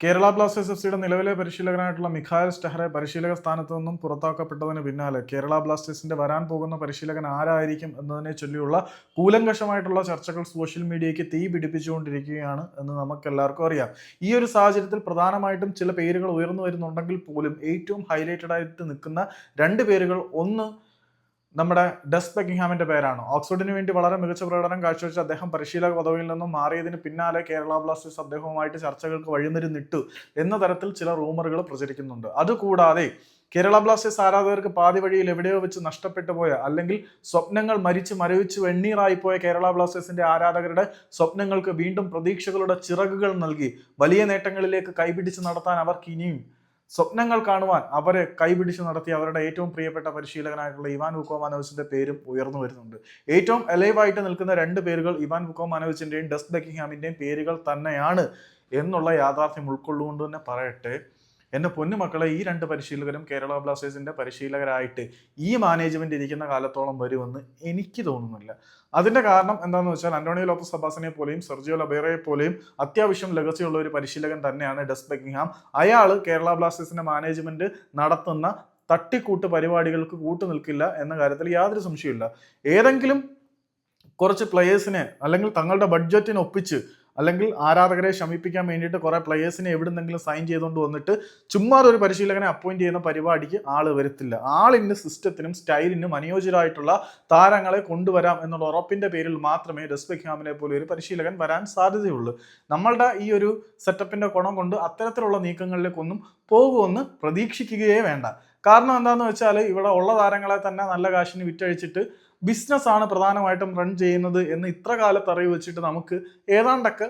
Kerala Blasters F സിയുടെ നിലവിലെ പരിശീലകനായിട്ടുള്ള മിഖായൽ സ്റ്റെഹറെ പരിശീലക സ്ഥാനത്തു നിന്നും പുറത്താക്കപ്പെട്ടതിന് പിന്നാലെ കേരള ബ്ലാസ്റ്റേഴ്സിന്റെ വരാൻ പോകുന്ന പരിശീലകൻ ആരായിരിക്കും എന്നതിനെ ചൊല്ലിയുള്ള കൂലങ്കഷമായിട്ടുള്ള ചർച്ചകൾ സോഷ്യൽ മീഡിയയ്ക്ക് തീ പിടിപ്പിച്ചുകൊണ്ടിരിക്കുകയാണ് എന്ന് നമുക്ക് എല്ലാവർക്കും അറിയാം. ഈ ഒരു സാഹചര്യത്തിൽ പ്രധാനമായിട്ടും ചില പേരുകൾ ഉയർന്നു വരുന്നുണ്ടെങ്കിൽ പോലും ഏറ്റവും ഹൈലൈറ്റഡ് ആയിട്ട് നിൽക്കുന്ന രണ്ട് പേരുകൾ ഒന്ന് നമ്മുടെ ഡസ് ബെക്കിംഗ്ഹാമിന്റെ പേരാണ്? ഓക്സ്ഫോർഡിന് വേണ്ടി വളരെ മികച്ച പ്രകടനം കാഴ്ചവെച്ച അദ്ദേഹം പരിശീലക പദവിയിൽ നിന്നും മാറിയതിന് പിന്നാലെ കേരള ബ്ലാസ്റ്റേഴ്സ് അദ്ദേഹവുമായിട്ട് ചർച്ചകൾക്ക് വഴിമരുന്നിട്ടു എന്ന തരത്തിൽ ചില റൂമറുകൾ പ്രചരിക്കുന്നുണ്ട്. അതുകൂടാതെ കേരള ബ്ലാസ്റ്റേഴ്സ് ആരാധകർക്ക് പാതി വഴിയിൽ എവിടെയോ വെച്ച് നഷ്ടപ്പെട്ടു പോയ അല്ലെങ്കിൽ സ്വപ്നങ്ങൾ മരിച്ച് മരവിച്ച് വെണ്ണീറായിപ്പോയ കേരള ബ്ലാസ്റ്റേഴ്സിന്റെ ആരാധകരുടെ സ്വപ്നങ്ങൾക്ക് വീണ്ടും പ്രതീക്ഷകളുടെ ചിറകുകൾ നൽകി വലിയ നേട്ടങ്ങളിലേക്ക് കൈപിടിച്ച് നടത്താൻ അവർക്ക് ഇനിയും സ്വപ്നങ്ങൾ കാണുവാൻ അവരെ കൈപിടിച്ച് നടത്തിയ അവരുടെ ഏറ്റവും പ്രിയപ്പെട്ട പരിശീലകനായിട്ടുള്ള ഇവാൻ വുക്കോമാനോവിച്ചിന്റെ പേരും ഉയർന്നു വരുന്നുണ്ട്. ഏറ്റവും എലൈവായിട്ട് നിൽക്കുന്ന രണ്ട് പേരുകൾ ഇവാൻ വുക്കോമാനോവിച്ചിന്റെയും ഡസ് ബെക്കിംഗ്ഹാമിന്റെയും പേരുകൾ തന്നെയാണ് എന്നുള്ള യാഥാർത്ഥ്യം ഉൾക്കൊള്ളുകൊണ്ട് തന്നെ പറയട്ടെ. എന്റെ പൊന്നുമക്കളെ ഈ രണ്ട് പരിശീലകരും കേരള ബ്ലാസ്റ്റേഴ്സിന്റെ പരിശീലകരായിട്ട് ഈ മാനേജ്മെന്റ് ഇരിക്കുന്ന കാലത്തോളം വരുമെന്ന് എനിക്ക് തോന്നുന്നില്ല. അതിന്റെ കാരണം എന്താണെന്ന് വെച്ചാൽ അന്റോണിയോ ലോപ്പസ് സബാസിനെ പോലെയും സെർജിയോ ലബേറയെ പോലെയും അത്യാവശ്യം ലഗസിയുള്ള ഒരു പരിശീലകൻ തന്നെയാണ് ഡസ് ബെക്കിംഗ്ഹാം. അയാൾ കേരള ബ്ലാസ്റ്റേഴ്സിന്റെ മാനേജ്മെന്റ് നടത്തുന്ന തട്ടിക്കൂട്ട് പരിപാടികൾക്ക് കൂട്ടു നിൽക്കില്ല എന്ന കാര്യത്തിൽ യാതൊരു സംശയമില്ല ഏതെങ്കിലും കുറച്ച് പ്ലെയേഴ്സിനെ അല്ലെങ്കിൽ തങ്ങളുടെ ബഡ്ജറ്റിന് ഒപ്പിച്ച് അല്ലെങ്കിൽ ആരാധകരെ ശമിപ്പിക്കാൻ വേണ്ടിയിട്ട് കുറെ പ്ലെയേഴ്സിനെ എവിടുന്നെങ്കിലും സൈൻ ചെയ്തുകൊണ്ട് വന്നിട്ട് ചുമ്മാ ഒരു പരിശീലകനെ അപ്പോയിന്റ് ചെയ്യുന്ന പരിപാടിക്ക് ആൾ വരത്തില്ല. ആളിന്റെ സിസ്റ്റത്തിനും സ്റ്റൈലിനും അനുയോജ്യരായിട്ടുള്ള താരങ്ങളെ കൊണ്ടുവരാം എന്നുള്ള ഉറപ്പിന്റെ പേരിൽ മാത്രമേ ഡസ്ബെക്ഹാമിനെ പോലെ ഒരു പരിശീലകൻ വരാൻ സാധ്യതയുള്ളൂ. നമ്മളുടെ ഈ ഒരു സെറ്റപ്പിന്റെ ഗുണം കൊണ്ട് അത്തരത്തിലുള്ള നീക്കങ്ങളിലേക്കൊന്നും പോകുമെന്ന് പ്രതീക്ഷിക്കുകയേ വേണ്ട. കാരണം എന്താണെന്ന് വെച്ചാൽ ഇവിടെ ഉള്ള താരങ്ങളെ തന്നെ നല്ല കാശിന് വിറ്റഴിച്ചിട്ട് ബിസിനസ് ആണ് പ്രധാനമായിട്ടും റൺ ചെയ്യുന്നത് എന്ന് ഇത്ര കാലത്ത് അറിവ് വെച്ചിട്ട് നമുക്ക് ഏതാണ്ടൊക്കെ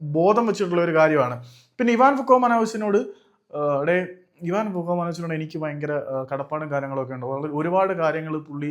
ബോധം വെച്ചിട്ടുള്ള ഒരു കാര്യമാണ്. പിന്നെ ഇവാൻ ഫുക്കോ ഫുക്കോമനോസിനോട് ഡേ ഇവാൻ ഫുക്കോ ഫുക്കോമനോസിനോട് എനിക്ക് ഭയങ്കര കടപ്പാടും കാര്യങ്ങളൊക്കെ ഉണ്ട്. വളരെ ഒരുപാട് കാര്യങ്ങൾ പുള്ളി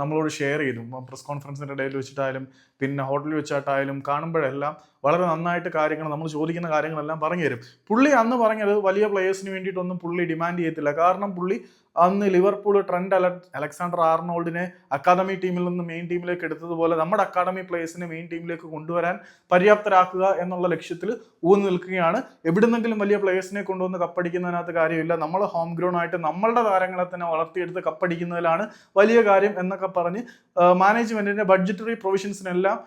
നമ്മളോട് ഷെയർ ചെയ്തു. പ്രസ് കോൺഫറൻസിന്റെ ഇടയിൽ വെച്ചിട്ടായാലും പിന്നെ ഹോട്ടലിൽ വെച്ചിട്ടായാലും കാണുമ്പോഴെല്ലാം വളരെ നന്നായിട്ട് കാര്യങ്ങൾ നമ്മൾ ചോദിക്കുന്ന കാര്യങ്ങളെല്ലാം പറഞ്ഞു തരും. പുള്ളി അന്ന് പറഞ്ഞത് വലിയ പ്ലേയേഴ്സിന് വേണ്ടിയിട്ടൊന്നും പുള്ളി ഡിമാൻഡ് ചെയ്യത്തില്ല. കാരണം പുള്ളി അന്ന് ലിവർപൂൾ ട്രെൻഡ് അല അലക്സാണ്ടർ ആർണോൾഡിനെ അക്കാദമി ടീമിൽ നിന്ന് മെയിൻ ടീമിലേക്ക് എടുത്തതുപോലെ നമ്മുടെ അക്കാദമി പ്ലേയേഴ്സിനെ മെയിൻ ടീമിലേക്ക് കൊണ്ടുവരാൻ പര്യാപ്തരാക്കുക എന്നുള്ള ലക്ഷ്യത്തിൽ ഊന്ന് നിൽക്കുകയാണ്. എവിടുന്നെങ്കിലും വലിയ പ്ലേയേഴ്സിനെ കൊണ്ടുവന്ന് കപ്പടിക്കുന്നതിനകത്ത് കാര്യമില്ല. നമ്മൾ ഹോം ഗ്രൗണ്ട് ആയിട്ട് നമ്മളുടെ താരങ്ങളെ തന്നെ വളർത്തിയെടുത്ത് കപ്പടിക്കുന്നതിലാണ് വലിയ കാര്യം എന്നൊക്കെ പറഞ്ഞ് മാനേജ്മെന്റിന്റെ ബഡ്ജറ്ററി പ്രൊവിഷൻസിനെല്ലാം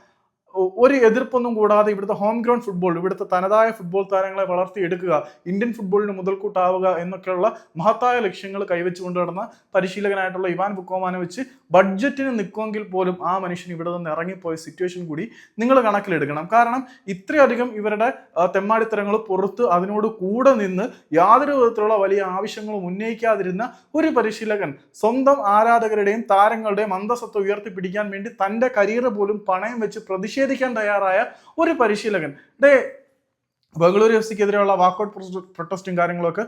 ഒരു എതിർപ്പൊന്നും കൂടാതെ ഇവിടുത്തെ ഹോം ഗ്രൗണ്ട് ഫുട്ബോൾ ഇവിടുത്തെ തനതായ ഫുട്ബോൾ താരങ്ങളെ വളർത്തിയെടുക്കുക ഇന്ത്യൻ ഫുട്ബോളിന് മുതൽക്കൂട്ടാവുക എന്നൊക്കെയുള്ള മഹത്തായ ലക്ഷ്യങ്ങൾ കൈവച്ചുകൊണ്ട് നടന്ന പരിശീലകനായിട്ടുള്ള ഇവാൻ ബുക്കോമാനെ വെച്ച് ബഡ്ജറ്റിന് നിൽക്കുമെങ്കിൽ പോലും ആ മനുഷ്യൻ ഇവിടെ നിന്ന് ഇറങ്ങിപ്പോയ സിറ്റുവേഷൻ കൂടി നിങ്ങൾ കണക്കിലെടുക്കണം. കാരണം ഇത്രയധികം ഇവരുടെ തെമ്മാടിത്തരങ്ങൾ പുറത്ത് അതിനോട് കൂടെ നിന്ന് യാതൊരു വിധത്തിലുള്ള വലിയ ആവശ്യങ്ങളും ഉന്നയിക്കാതിരുന്ന ഒരു പരിശീലകൻ സ്വന്തം ആരാധകരുടെയും താരങ്ങളുടെയും അന്തസ്സത്വം ഉയർത്തിപ്പിടിക്കാൻ വേണ്ടി തന്റെ കരിയർ പോലും പണയം വെച്ച് പ്രതിഷേധിക്കാൻ തയ്യാറായ ഒരു പരിശീലകൻ. ഡേ ബംഗളൂരു എഫ് സിക്കെതിരെയുള്ള വാക്കൗട്ട് പ്രൊട്ടസ്റ്റും കാര്യങ്ങളൊക്കെ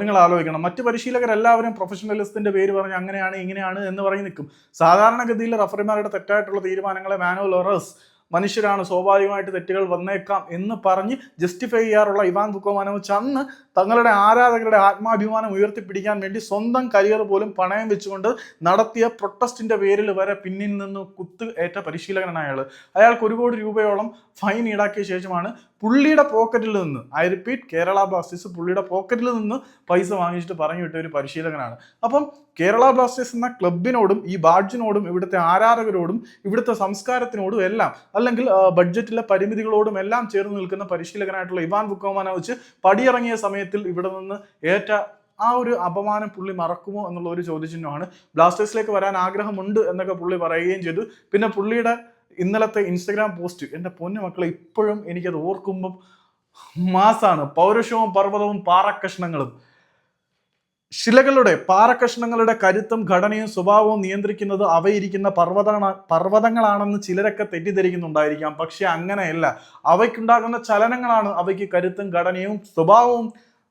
നിങ്ങൾ ആലോചിക്കണം. മറ്റ് പരിശീലകരെല്ലാവരും പ്രൊഫഷണലിസ്റ്റിന്റെ പേര് പറഞ്ഞ് അങ്ങനെയാണ് ഇങ്ങനെയാണ് എന്ന് പറഞ്ഞ് നിൽക്കും. സാധാരണഗതിയിൽ റഫറിമാരുടെ തെറ്റായിട്ടുള്ള തീരുമാനങ്ങളെ മാനുവൽ ലോറസ് മനുഷ്യരാണ് സ്വാഭാവികമായിട്ട് തെറ്റുകൾ വന്നേക്കാം എന്ന് പറഞ്ഞ് ജസ്റ്റിഫൈ ചെയ്യാറുള്ള ഇവാൻ ബുക്കോമാനോവിച്ച് അന്ന് തങ്ങളുടെ ആരാധകരുടെ ആത്മാഭിമാനം ഉയർത്തിപ്പിടിക്കാൻ വേണ്ടി സ്വന്തം കരിയർ പോലും പണയം വെച്ചുകൊണ്ട് നടത്തിയ പ്രൊട്ടസ്റ്റിന്റെ പേരിൽ വരെ പിന്നിൽ നിന്ന് കുത്ത് ഏറ്റ പരിശീലകനാണ് അയാൾ അയാൾക്ക് ഒരു കോടി രൂപയോളം ഫൈൻ ഈടാക്കിയ ശേഷമാണ് പുള്ളിയുടെ പോക്കറ്റിൽ നിന്ന് ഐ റിപ്പീറ്റ് കേരള ബ്ലാസ്റ്റേഴ്സ് പുള്ളിയുടെ പോക്കറ്റിൽ നിന്ന് പൈസ വാങ്ങിച്ചിട്ട് പറഞ്ഞു വിട്ട ഒരു പരിശീലകനാണ്. അപ്പം കേരള ബ്ലാസ്റ്റേഴ്സ് എന്ന ക്ലബിനോടും ഈ ബാഡ്ജിനോടും ഇവിടുത്തെ ആരാധകരോടും ഇവിടുത്തെ സംസ്കാരത്തിനോടും എല്ലാം അല്ലെങ്കിൽ ബഡ്ജറ്റിലെ പരിമിതികളോടും എല്ലാം ചേർന്ന് നിൽക്കുന്ന പരിശീലകനായിട്ടുള്ള ഇവാൻ ബുക്കോമാനെ വെച്ച് പടിയിറങ്ങിയ സമയത്തിൽ ഇവിടെ നിന്ന് ഏറ്റ ആ ഒരു അപമാനം പുള്ളി മറക്കുമോ എന്നുള്ള ഒരു ചോദ്യചിഹ്നമാണ്. ബ്ലാസ്റ്റേഴ്സിലേക്ക് വരാൻ ആഗ്രഹമുണ്ട് എന്നൊക്കെ പുള്ളി പറയുകയും ചെയ്തു. പിന്നെ പുള്ളിയുടെ ഇന്നലത്തെ ഇൻസ്റ്റഗ്രാം പോസ്റ്റ് എന്റെ പൊന്നു മക്കളെ ഇപ്പോഴും എനിക്കത് ഓർക്കുമ്പം മാസാണ്. പൗരുഷവും പർവതവും പാറക്കഷ്ണങ്ങളും. ശിലകളുടെ പാറക്കഷ്ണങ്ങളുടെ കരുത്തും ഘടനയും സ്വഭാവവും നിയന്ത്രിക്കുന്നത് അവയിരിക്കുന്ന പർവത പർവതങ്ങളാണെന്ന് ചിലരൊക്കെ തെറ്റിദ്ധരിക്കുന്നുണ്ടായിരിക്കാം. പക്ഷെ അങ്ങനെയല്ല. അവയ്ക്കുണ്ടാകുന്ന ചലനങ്ങളാണ് അവയ്ക്ക് കരുത്തും ഘടനയും സ്വഭാവവും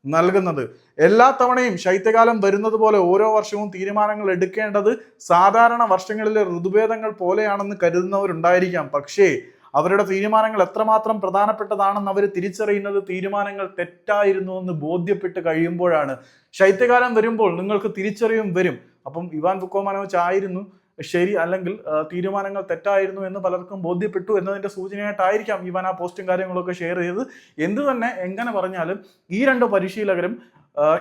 നൽകുന്നത്. എല്ലാ തവണയും ശൈത്യകാലം വരുന്നത് പോലെ ഓരോ വർഷവും തീരുമാനങ്ങൾ എടുക്കേണ്ടത് സാധാരണ വർഷങ്ങളിലെ ഋതുഭേദങ്ങൾ പോലെയാണെന്ന് കരുതുന്നവരുണ്ടായിരിക്കാം. പക്ഷേ അവരുടെ തീരുമാനങ്ങൾ എത്രമാത്രം പ്രധാനപ്പെട്ടതാണെന്ന് അവർ തിരിച്ചറിയുന്നത് തീരുമാനങ്ങൾ തെറ്റായിരുന്നു എന്ന് ബോധ്യപ്പെട്ട് കഴിയുമ്പോഴാണ്. ശൈത്യകാലം വരുമ്പോൾ നിങ്ങൾക്ക് തിരിച്ചറിയും വരും. അപ്പം ഇവാൻ ഫുക്കോമാനോച്ച് ആയിരുന്നു. ശരി അല്ലെങ്കിൽ തീരുമാനങ്ങൾ തെറ്റായിരുന്നു എന്ന് പലർക്കും ബോധ്യപ്പെട്ടു എന്നതിന്റെ സൂചനയായിട്ടായിരിക്കാം ഇവൻ ആ പോസ്റ്റും കാര്യങ്ങളൊക്കെ ഷെയർ ചെയ്തത്. എന്ത് തന്നെ എങ്ങനെ പറഞ്ഞാലും ഈ രണ്ട് പരിശീലകരും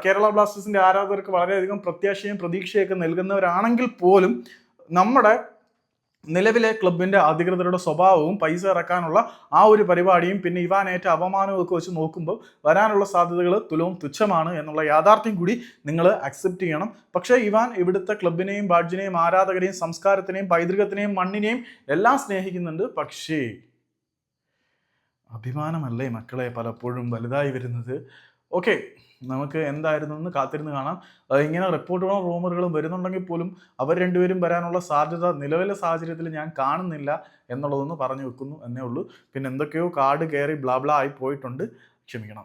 കേരള ബ്ലാസ്റ്റേഴ്സിന്റെ ആരാധകർക്ക് വളരെയധികം പ്രത്യാശയും പ്രതീക്ഷയൊക്കെ നൽകുന്നവരാണെങ്കിൽ പോലും നമ്മുടെ നിലവിലെ ക്ലബിന്റെ അധികൃതരുടെ സ്വഭാവവും പൈസ ഇറക്കാനുള്ള ആ ഒരു പരിപാടിയും പിന്നെ ഇവാനേറ്റ അപമാനവും ഒക്കെ വെച്ച് നോക്കുമ്പോൾ വരാനുള്ള സാധ്യതകൾ തുലവും തുച്ഛമാണ് എന്നുള്ള യാഥാർത്ഥ്യം കൂടി നിങ്ങൾ അക്സെപ്റ്റ് ചെയ്യണം. പക്ഷേ ഇവാൻ ഇവിടുത്തെ ക്ലബിനെയും ബാഡ്ജിനെയും ആരാധകരെയും സംസ്കാരത്തിനെയും പൈതൃകത്തിനെയും മണ്ണിനെയും എല്ലാം സ്നേഹിക്കുന്നുണ്ട്. പക്ഷേ അഭിമാനമല്ലേ മക്കളെ പലപ്പോഴും വലുതായി വരുന്നത്? ഓക്കെ നമുക്ക് എന്തായിരുന്നു എന്ന് കാത്തിരുന്ന് കാണാം. ഇങ്ങനെ റിപ്പോർട്ടുകളും റൂമറുകളും വരുന്നുണ്ടെങ്കിൽ പോലും അവർ രണ്ടുപേരും വരാനുള്ള സാധ്യത നിലവിലെ സാഹചര്യത്തിൽ ഞാൻ കാണുന്നില്ല എന്നുള്ളതൊന്ന് പറഞ്ഞു വെക്കുന്നു എന്നേ ഉള്ളൂ. പിന്നെ എന്തൊക്കെയോ കാർഡ് കയറി ബ്ലാ ബ്ലാ ആയി പോയിട്ടുണ്ട്. ക്ഷമിക്കണം.